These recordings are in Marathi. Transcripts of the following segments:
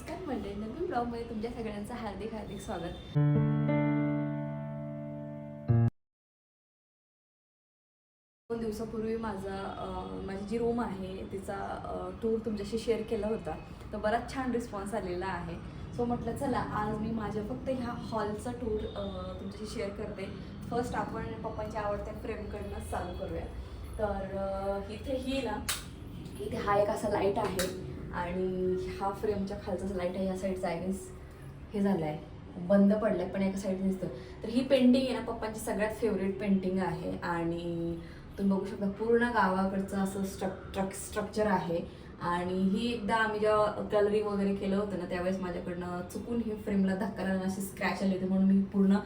नमस्कार मंडळी नवीन ब्लॉगमध्ये तुमच्या सगळ्यांचं हार्दिक हार्दिक स्वागत. दोन दिवसापूर्वी माझा माझी जी रूम आहे तिचा टूर तुमच्याशी शेअर केला होता. तर बराच छान रिस्पॉन्स आलेला आहे. सो म्हटलं चला आज मी माझ्या फक्त ह्या हॉलचा टूर तुमच्याशी शेअर करते. फर्स्ट आपण पप्पांच्या आवडत्या फ्रेमकडनंच चालू करूया. तर इथे ही ना इथे हा एक असा लाइट आहे. आणि हा फ्रेमच्या खालचा लाइट आहे ह्या साईडचा आय हे झालं आहे बंद पडलं आहे पण एका साईडने दिसतं तर ही पेंटिंग आहे ना पप्पांची सगळ्यात फेवरेट पेंटिंग आहे. आणि तुम्ही बघू शकता पूर्ण गावाकडचं असं स्ट्रक ट्रक स्ट्रक्चर आहे. आणि ही एकदा आम्ही जेव्हा कलरिंग वगैरे केलं होतं ना त्यावेळेस माझ्याकडनं चुकून ही फ्रेमला धक्का लागून अशी स्क्रॅच आली होती. म्हणून मी पूर्ण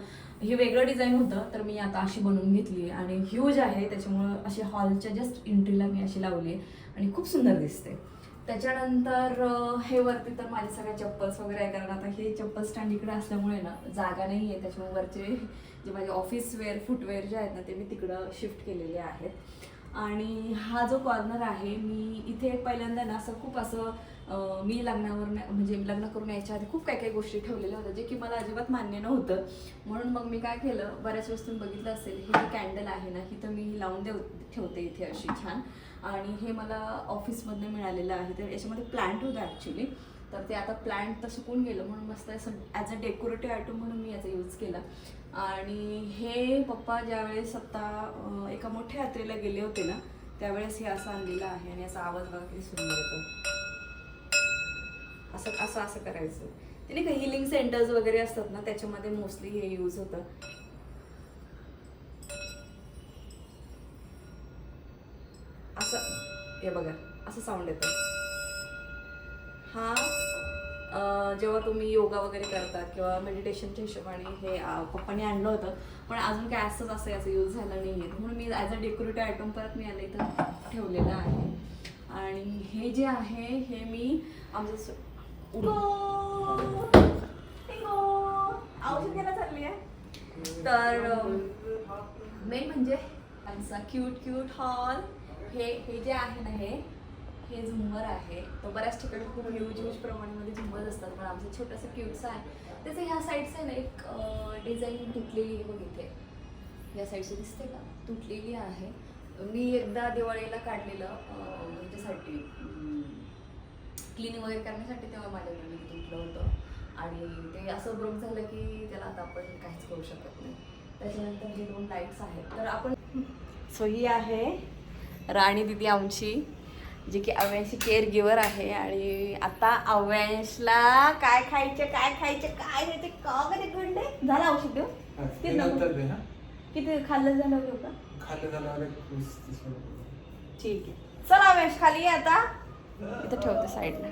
हे वेगळं डिझाईन होतं तर मी आता अशी बनवून घेतली आणि ह्यूज आहे त्याच्यामुळं अशी हॉलच्या जस्ट एंट्रीला मी अशी लावली आहे. आणि खूप सुंदर दिसते. त्याच्यानंतर हे वरती तर माझे सगळ्या चप्पल्स वगैरे आहे कारण आता हे चप्पल स्टँड इकडे असल्यामुळे ना जागा नाही आहे. त्याच्यामुळे वरचे जे माझे ऑफिस वेअर फुटवेअर जे आहेत ना ते मी तिकडं शिफ्ट केलेले आहेत. आणि हा जो कॉर्नर आहे मी इथे पहिल्यांदा ना असं खूप असं मी लग्नावर म्हणजे लग्न करून यायच्या आधी खूप काही काही गोष्टी ठेवलेल्या होत्या जे की मला अजिबात मान्य नव्हतं. म्हणून मग मी काय केलं बऱ्याच वेळेस तुम्ही बघितलं असेल हे जे कॅन्डल आहे ना ही तर मी लावून देऊ ठेवते इथे अशी छान. आणि हे मला ऑफिसमधनं मिळालेलं आहे. तर याच्यामध्ये प्लांट होतं ॲक्च्युली तर ते आता प्लांट तर सुकून गेलं म्हणून मस्त असं ॲज अ डेकोरेटिव्ह आयटम म्हणून मी याचा यूज केला. आणि हे पप्पा ज्यावेळेस आता एका मोठ्या यात्रेला गेले होते ना त्यावेळेस हे असं आणलेलं आहे आणि याचा आवाज बघा सुरू येतो. असं असं असं करायचं. ते नाही का हिलिंग सेंटर्स वगैरे असतात ना त्याच्यामध्ये मोस्टली हे यूज होतं. असं हे बघा असं साऊंड येतं. हा जेव्हा तुम्ही योगा वगैरे करतात किंवा मेडिटेशनच्या हिशोबाने हे पप्पाने पप्पांनी आणलं होतं पण अजून काय असंच असं याचा यूज झाला नाही आहे म्हणून मी ॲज अ डेकोरेटिव्ह आयटम परत मी आलं इथं ठेवलेलं आहे. आणि हे जे आहे हे मी आमचं औषध घ्यायला चालली आहे. तर मेन म्हणजे आमचा क्यूट क्यूट हॉल हे हे जे आहे ना हे हे झुंबर आहे. तो बऱ्याच ठिकाणी खूप ह्यूज ह्यूज प्रमाणामध्ये झुंबर असतात. पण आमचं छोटंसं क्यूटचं आहे. त्याचं ह्या साईडचं आहे ना एक डिझाईन तुटलेली आहे बघ इथे. या साईडची दिसते का? तुटलेली आहे. मी एकदा दिवाळीला काढलेलं ह्याच्यासाठी. क्लिनिंग वगैरे करण्यासाठी तेव्हा माझ्याकडे ते तुटलं होतं. आणि ते असं ब्रोक झालं की त्याला आता आपण काहीच करू शकत नाही. त्याच्यानंतर हे दोन लाईट्स आहेत तर आपण सो ही आहे राणी दिदी आमची जी की अव्यांशी केअर गिवर आहे. आणि आता अव्यांशला काय खायचे काय खायचे काय खायचे का कधी घडले झालं औषध देऊ? ते नंतर दे हा किती खाल्लं झालं देऊ का खाल्लं मिनिट. ठीक आहे. चल अवेश खाली ये आता. इथं ठेवते साईडला.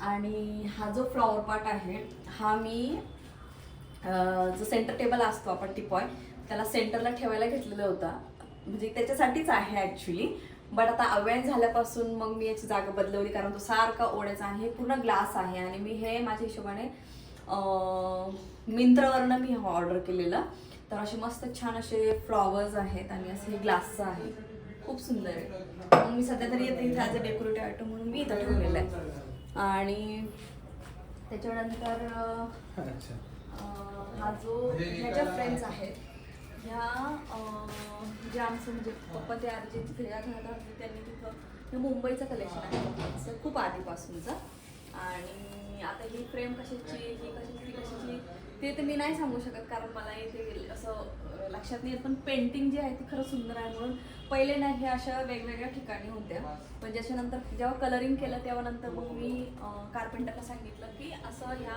आणि हा जो फ्लॉवर पार्ट आहे हा मी जो सेंटर टेबल असतो आपण टिपॉय त्याला सेंटरला ठेवायला घेतलेला होता. म्हणजे त्याच्यासाठीच आहे ॲक्च्युली बट आता अवेअर झाल्यापासून मग मी याची जागा बदलवली कारण तो सारखा ओढायचा आहे हे पूर्ण ग्लास आहे आणि मी हे माझ्या हिशोबाने मिंत्रावरनं मी ऑर्डर केलेलं. तर असे मस्त छान असे फ्लॉवर्स आहेत आणि असं हे ग्लासचं आहे खूप सुंदर आहे. मग मी सध्या तरी येते इथे ॲज अ डेकोरेटिव्ह आयटम म्हणून मी इथं ठेवलेलं आहे. आणि त्याच्यानंतर हा जो ह्या ज्या काय- फ्रेंड्स आहेत ह्या जे आमचं म्हणजे पप्पा ते आधी जिथे फिरायला राहत होते त्यांनी तिथं हे मुंबईचं कलेक्शन आहे. पप्पांचं खूप आधीपासूनचं. आणि आता ही फ्रेम कशाची ही कशाची ती कशाची? ते तर मी नाही सांगू शकत कारण मला इथे असं लक्षात नाही येत. पण पेंटिंग जी आहे ती खरंच सुंदर आहे म्हणून पहिले ना हे अशा वेगवेगळ्या ठिकाणी होत्या. पण ज्याच्यानंतर जेव्हा कलरिंग केलं तेव्हा नंतर मग मी कार्पेंटरला सांगितलं की असं ह्या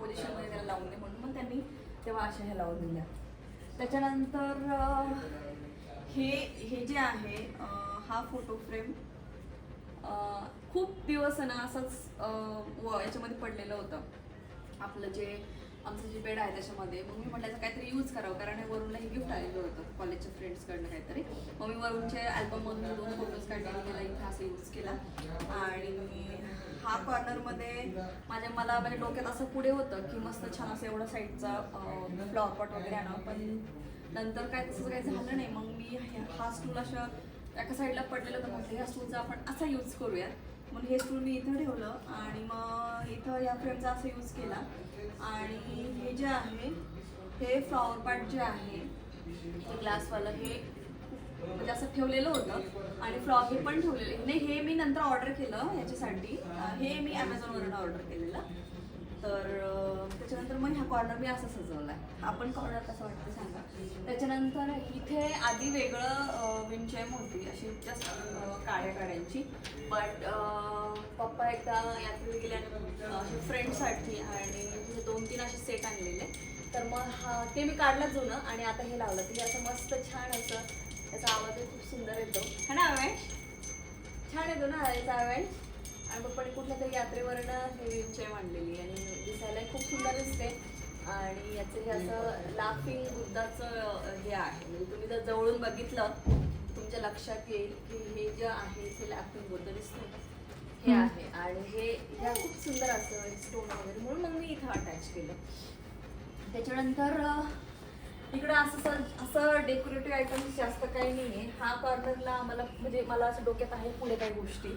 पोझिशनमध्ये त्याला लावून दे म्हणून मग त्यांनी तेव्हा अशा ह्या लावून दिल्या. त्याच्यानंतर हे हे जे आहे हा फोटो फ्रेम खूप दिवस ना असंच याच्यामध्ये पडलेलं होतं. आपलं जे आमचं जे बेड आहे त्याच्यामध्ये मग मी म्हटलं काहीतरी यूज करावं कारण हे वरूनला हे गिफ्ट आलेलं होतं कॉलेजच्या फ्रेंड्सकडनं काहीतरी. मग मी वरूनचे अल्बममधून दोन फोटोज काढले आणि इथे असं यूज केला. आणि हा कॉर्नरमध्ये माझ्या मला म्हणजे डोक्यात असं पुढे होतं की मस्त छान असं एवढं साईडचा फ्लॉवर पॉट वगैरे आणावं. पण नंतर काय तसं काही झालं नाही. मग मी हा स्टूल अशा एका साईडला पडलेलं तर म्हटलं ह्या स्टूलचा आपण असा यूज करूया मग हे स्टूल मी इथं ठेवलं आणि मग इथं या फ्रेमचा असं यूज केला. आणि हे जे आहे हे फ्लॉवर पार्ट जे आहे ग्लासवालं हे म्हणजे असं ठेवलेलं होतं. आणि फ्लॉ हे पण ठेवलेलं. नाही हे मी नंतर ऑर्डर केलं ह्याच्यासाठी हे मी ॲमेझॉनवरून ऑर्डर केलेलं. तर त्याच्यानंतर मग ह्या कॉर्नर मी असं सजवला आहे आपण कॉर्नर कसं वाटतं सांगा? त्याच्यानंतर इथे आधी वेगळं विंचेम होती अशी जास्त काळ्या काड्यांची. बट पप्पा एकदा यात्रेला गेल्यानंतर फ्रेंडसाठी आणि तिथे दोन तीन असे सेट आणलेले. तर मग हा ते मी काढलं जुनं आणि आता हे लावलं. ते असं मस्त छान असं त्याचा आवाज खूप सुंदर येतो. है ना आवेश छान येतो ना याचा आवेश आणि पप्पाने कुठल्या तरी यात्रेवरनं हे विंचय मांडलेली आणि दिसायला खूप सुंदर दिसते. आणि याचं हे असं लाफिंग बुद्धाचं हे आहे. म्हणजे तुम्ही जर जवळून बघितलं तुमच्या लक्षात येईल की हे जे आहे ते लाफिंग बुद्ध दिसतं हे आहे. आणि हे ह्या खूप सुंदर असं स्टोन वगैरे म्हणून मग मी इथं अटॅच केलं. त्याच्यानंतर इकडं असं असं डेकोरेटिव्ह आयटम्स जास्त काही नाही आहे हा कॉर्नरला आम्हाला म्हणजे मला असं डोक्यात आहे पुढे काही गोष्टी.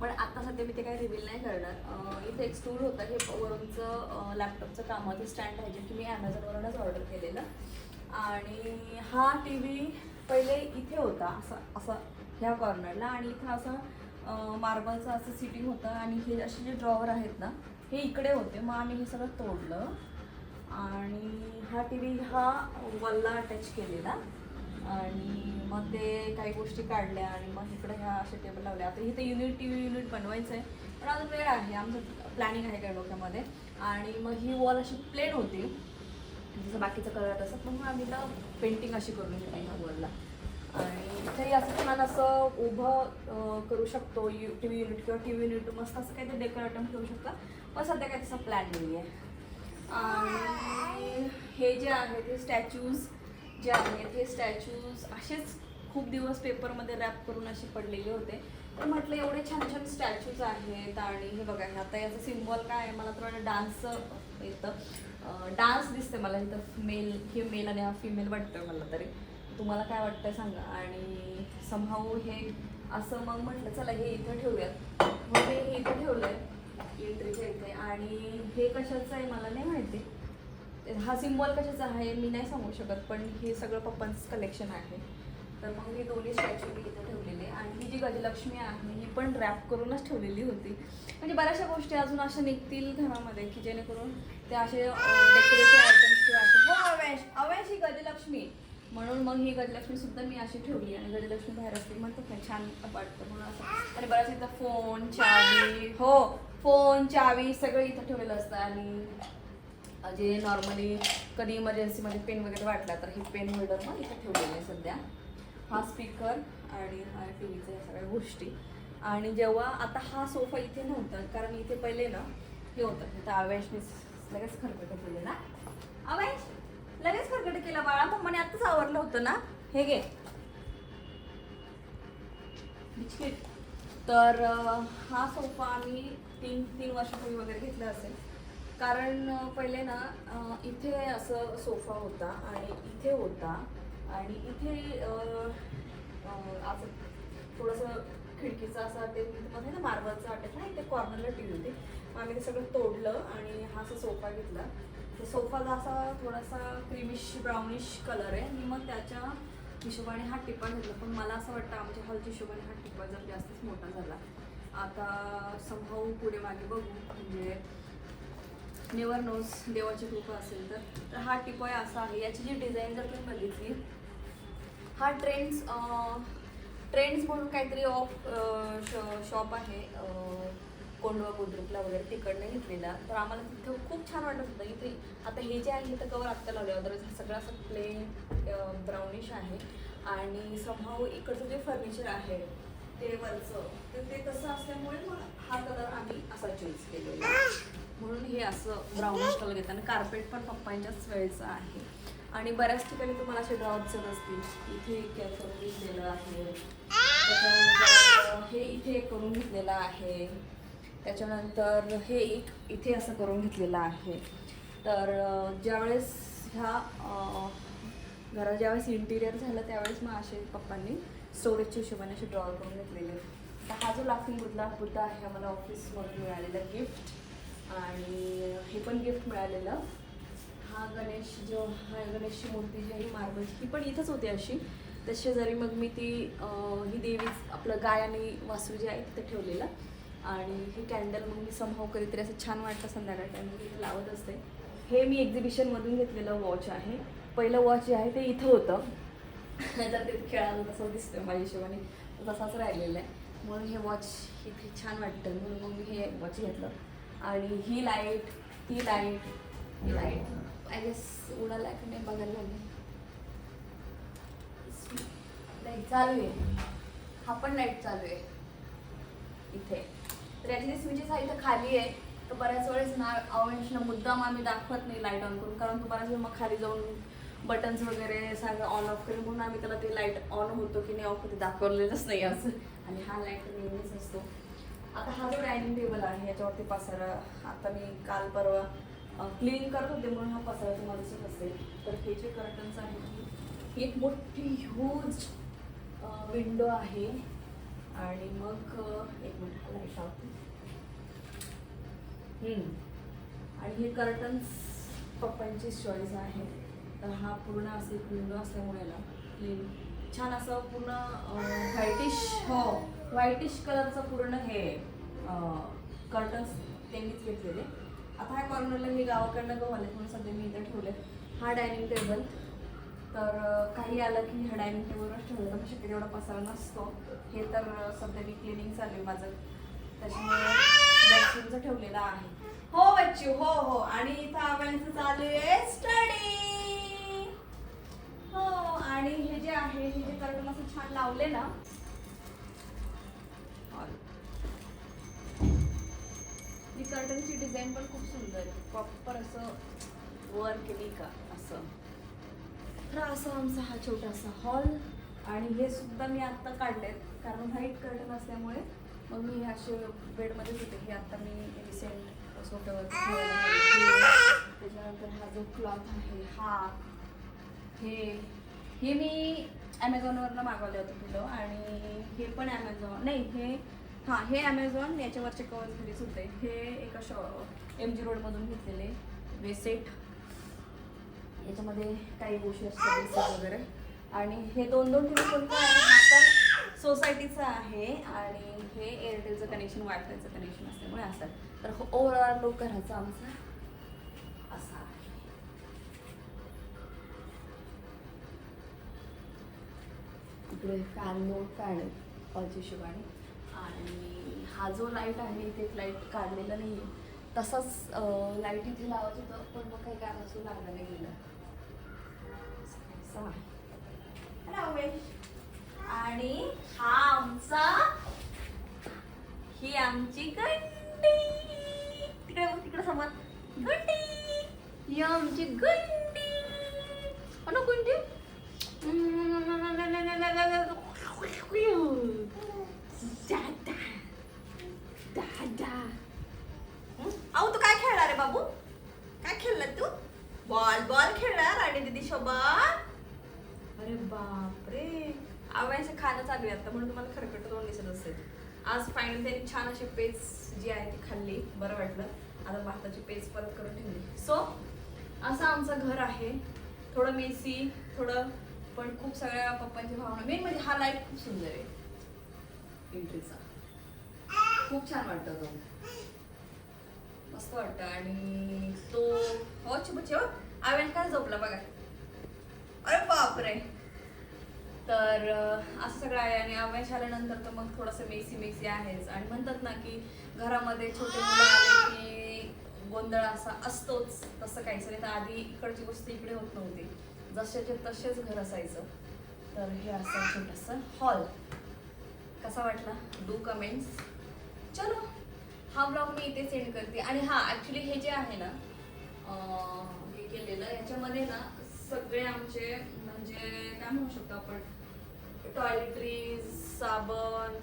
पण आता सध्या मी ते काही रिव्हील नाही करणार. इथे एक स्टूल होतं हे वरूनचं लॅपटॉपचं कामाचं स्टँड आहे जे की मी ॲमेझॉनवरूनच ऑर्डर केलेलं. आणि हा टी व्ही पहिले इथे होता असं असं ह्या कॉर्नरला आणि इथं असं मार्बलचं असं सिटिंग होतं. आणि हे असे जे ड्रॉवर आहेत ना हे इकडे होते. मग आम्ही हे सगळं तोडलं. आणि हा टी व्ही हा वॉलला अटॅच केलेला. आणि मग ते काही गोष्टी काढल्या आणि मग इकडे ह्या असे टेबल लावले आता इथे युनिट टी व्ही युनिट बनवायचं आहे पण अजून वेळ आहे. आमचं प्लॅनिंग आहे काय डोक्यामध्ये? आणि मग ही वॉल अशी प्लेन होती. जसं बाकीचं कलर असत मग आम्ही तर पेंटिंग अशी करून घेतली ह्या वॉलला आणि तरी असं छान असं उभं करू शकतो यू टी व्ही युनिट किंवा टी व्ही युनिट मस्त असं काही ते डेकोर डेकोरेटम ठेवू शकता. पण सध्या काही तसा प्लॅन नाही आहे आणि हे जे आहे ते स्टॅच्यूज जे आहेत हे स्टॅच्यूज असेच खूप दिवस पेपरमध्ये रॅप करून असे पडलेले होते. तर म्हटलं एवढे छान छान स्टॅच्यूज आहेत आणि हे बघा हे आता याचं सिम्बॉल काय आहे? मला थोडं डान्सचं येतं. डान्स दिसते मला इथं. मेल हे मेल आणि हा फिमेल वाटतं मला तरी. तुम्हाला काय वाटतं सांगा? आणि समहाऊ हे असं मग म्हटलं चला हे इथं ठेवूयात. मग हे इथं ठेवलं आहे एंट्रीच्या इथे आणि हे कशाचं आहे मला नाही माहिती. हा सिम्बॉल कशाचा आहे मी नाही सांगू शकत पण हे सगळं पप्पांचं कलेक्शन आहे. तर मग हे दोन्ही स्टॅच्यू मी इथं ठेवलेले. आणि ही जी गजलक्ष्मी आहे ही पण रॅप करूनच ठेवलेली होती. म्हणजे बऱ्याचशा गोष्टी अजून अशा निघतील घरामध्ये की जेणेकरून ते असे डेकोरेटिव्ह आयटम्स किंवा असे हो अवेश अवेश ही गजलक्ष्मी. म्हणून मग ही गजलक्ष्मी सुद्धा मी अशी ठेवली आणि गजलक्ष्मी बाहेर असली म्हणतात ना छान वाटतं म्हणून असं. आणि बऱ्याच इथं फोन चावी हो फोन चावी सगळं इथं ठेवलेलं असतं. आणि जे नॉर्मली कधी इमर्जन्सीमध्ये पेन वगैरे वाटला तर हे पेन होल्डर मग इथे ठेवलेलं आहे सध्या. हा स्पीकर आणि हा टी व्हीच्या या सगळ्या गोष्टी. आणि जेव्हा आता हा सोफा इथे नव्हता कारण इथे पहिले ना हे होतं तर आवेशने लगेच खरकट केलं ना. आवेश लगेच खरकट केला बाळा. मम्माने आत्ताच आवरलं होतं ना. हे घे. बिस्किट. तर हा सोफा आम्ही तीन तीन वर्षापूर्वी वगैरे घेतला असेल. कारण पहिले ना इथे असं सोफा होता आणि इथे होता आणि इथे असं थोडंसं खिडकीचं असं ते मध्ये ना मार्बलचं वाटत ना इथे कॉर्नरला टी व्ही होती. मग आम्ही ते सगळं तोडलं आणि हा असा सोफा घेतला. तर सोफाचा असा थोडासा क्रीमिश ब्राउनिश कलर आहे. आणि मग त्याच्या हिशोबाने हा टिपा घेतला. पण मला असं वाटतं आमच्या हॉलच्या हिशोबाने हा टिपा जर जास्तच मोठा झाला. आता संभाऊ पुढे मागे बघू. म्हणजे नेवर नोज देवाची कृपा असेल तर. तर हा टिपॉय असा आहे. याची जी डिझाईन जर तुम्ही बघितली हा ट्रेंड्स ट्रेंड्स म्हणून काहीतरी ऑफ शॉप आहे. कोंडवा बुद्रुकला वगैरे तिकडनं घेतलेला. तर आम्हाला तिथं खूप छान वाटत होतं. इथे आता हे जे आहे तर कवर आत्ता लावले अदरवाईज सगळा असं प्लेन ब्राउनिश आहे. आणि समहाऊ इकडचं जे फर्निचर आहे ते वरचं तर ते तसं असल्यामुळे मग हा कलर आम्ही असा चूज केलेला. म्हणून हे असं ब्राऊनिश कलर घेतात. आणि कार्पेट पण पप्पांच्याच वेळेचं आहे. आणि बऱ्याच ठिकाणी तुम्हाला असे ड्रॉप दिसत असतील. इथे एक करून घेतलेलं आहे. त्याच्यानंतर हे इथे करून घेतलेलं आहे. त्याच्यानंतर हे एक इथे असं करून घेतलेलं आहे. तर ज्यावेळेस ह्या घरात ज्यावेळेस इंटिरियर झालं त्यावेळेस मग असे पप्पांनी स्टोरेजच्या हिशोबाने असे ड्रॉ करून घेतलेले. तर हा जो लाफिंग बुद्धला बुद्ध आहे मला ऑफिसमधून मिळालेला गिफ्ट आणि हे पण गिफ्ट मिळालेलं. हा गणेश जो हा गणेशची मूर्ती जी आहे मार्बलची ही पण इथंच होती अशी. त्या शेजारी मग मी ती ही देवी आपलं गाय आणि वासू जे आहे तिथं ठेवलेलं. आणि हे कॅन्डल मग मी समहाव कधीतरी असं छान वाटतं संध्याकाळ टाईम इथे लावत असते. हे मी एक्झिबिशनमधून घेतलेलं वॉच आहे. पहिलं वॉच जे आहे ते इथं होतं. तर ते खेळायला तसं दिसतं माझ्या हिशोबाने. तसाच राहिलेला आहे. म्हणून हे वॉच इथे छान वाटतं. म्हणून मग मी हे वॉच घेतलं. आणि ही लाइट ती लाइट ही लाइट आय गेस उडाला की नाही बघायला लागले. लाइट चालू आहे. हा पण लाइट चालू आहे. इथे. तर याची मी जे इथं खाली आहे तर बऱ्याच वेळेस ना अवंशना मुद्दाम आम्ही दाखवत नाही लाइट ऑन करून कारण तुम्हाला बऱ्याच वेळ मग खाली जाऊन बटन्स वगैरे सगळं ऑन ऑफ करून म्हणून आम्ही त्याला ते लाइट ऑन होतो की नाही ऑफ होते दाखवलेलंच नाही असं. आणि हा लाइट नेहमीच असतो. आता हा जो डायनिंग टेबल आहे याच्यावरती पसारा. आता मी काल परवा क्लीन करत होते म्हणून हा पसारा तुम्हाला दिसत असेल. तर हे जे कर्टन्स आहेत ही एक मोठी ह्यूज विंडो आहे. आणि मग एक मिनिट लाइट लावते आणि हे कर्टन्स पप्पांची चॉईस आहे. तर हा पूर्ण असे विंडो असल्यामुळे ना क्लीन छान असं पूर्ण व्हायटिश हो. व्हाईटिश कलरचं पूर्ण हे कर्टन्स त्यांनीच घेतलेले. आता ह्या कॉर्नरला मी गावाकडनं गहू आले म्हणून सध्या मी इथं ठेवले हा डायनिंग टेबल तर काही आलं की ह्या डायनिंग टेबलवरच ठेवलं तर शक्य तेवढा पसारा नसतो. हे तर सध्या मी क्लिनिंग चालू आहे माझं. त्याच्यामुळे बेडरूमचं ठेवलेलं आहे. हो बच्चू हो हो. आणि इथं आव्हानचं चालू आहे स्टडी हो आणि हे जे आहे हे जे कर्टन असं छान लावले ना डिझाईन पण खूप सुंदर आहे. प्रॉपर असं वर केली का? असं. तर असं आमचा हा छोटासा हॉल आणि हे सुद्धा मी आत्ता काढलेत. कारण व्हाईट कर्टन असल्यामुळे मग मी असे बेडमध्येच होते. हे आत्ता मी रिसेंट सोफ्यावर त्याच्यानंतर हा जो क्लॉथ आहे हा. हे हे मी ॲमेझॉनवरनं मागवले होते फुलं आणि हे पण ॲमेझॉन नाही हे हां हे ॲमेझॉन याच्यावरचे कवर्स घरीच होते हे एका शॉ एम जी रोडमधून घेतलेले. वेसेट याच्यामध्ये काही गोष्टी असतात वगैरे. आणि हे दोन दोन किलो कोणतं आहे? तर सोसायटीचं आहे आणि हे एअरटेलचं कनेक्शन वायफायचं कनेक्शन असल्यामुळे असं तर ओव्हरऑल लोक घराचा आमचा असा आहे. इकडे फॅन लोड फॅन आहे हिशोबाने आणि हा जो लाइट आहे इथे लाइट काढलेला नाही आहे तसाच लाइट इथे लावत होतं पण मग काही कारणास्तव लागलं नाही गेलं. आणि हा आमचा ही आमची गंडी. तिकडे तिकडे समोर. गंडी. ही आमची गंडी. अनु गुंडी. दादा अहो तू काय खेळणार रे बाबू? काय खेळला तू? बॉल बॉल खेळणार आणि दीदी सोबत? अरे बापरे. आवळ्याचं खाणं चालू आहे आता म्हणून तुम्हाला खरकट तोंड दिसत असेल. आज फायनल त्यांनी छान अशी पेज जी आहे ती खाल्ली बरं वाटलं. आता भाताची पेज परत करून ठेवली. सो असं आमचं घर आहे. थोडं मेसी थोडं पण खूप सगळ्या पप्पांची भावना. मेन म्हणजे हा लाइट खूप सुंदर आहे. एंट्रीचा खूप छान वाटतं तो मस्त वाटतं. आणि तो हो चिपचे हो आव्यान काय झोपला बघा. अरे बापरे. तर असं सगळं आहे आणि अव्याश आल्यानंतर तर मग थोडंसं मेसी मेसी आहेच. आणि म्हणतात ना की घरामध्ये छोटे मुलं आले की गोंधळ असा असतोच. तसं काहीच नाही तर आधी इकडची गोष्ट इकडे होत नव्हती. जसेचे तसेच घर असायचं. तर हे असं छोटंसं हॉल कसा वाटला? डू कमेंट्स चलो हा ब्लॉग मी इथे सेंड करते. आणि हा ॲक्च्युली हे जे आहे ना हे केलेलं याच्यामध्ये ना सगळे आमचे म्हणजे काय म्हणू शकतो आपण टॉयलेटरीज साबण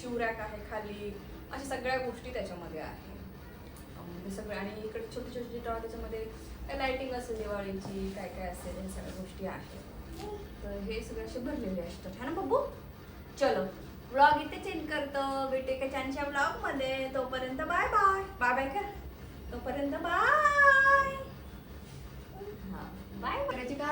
शिवरॅक आहे खाली अशा सगळ्या गोष्टी त्याच्यामध्ये आहे. अं, सगळे आणि इकडे छोटे छोटे टॉय त्याच्यामध्ये काय लायटिंग असेल दिवाळीची काय काय असेल ह्या सगळ्या गोष्टी आहेत. तर हे सगळे असे भरलेले असतात. है ना बाबू चलो. ब्लॉग इथे चेंज करतो. भेटू एका छानशा ब्लॉगमध्ये तोपर्यंत बाय बाय बाय बाय कर. तोपर्यंत बाय हा. बाय करायची का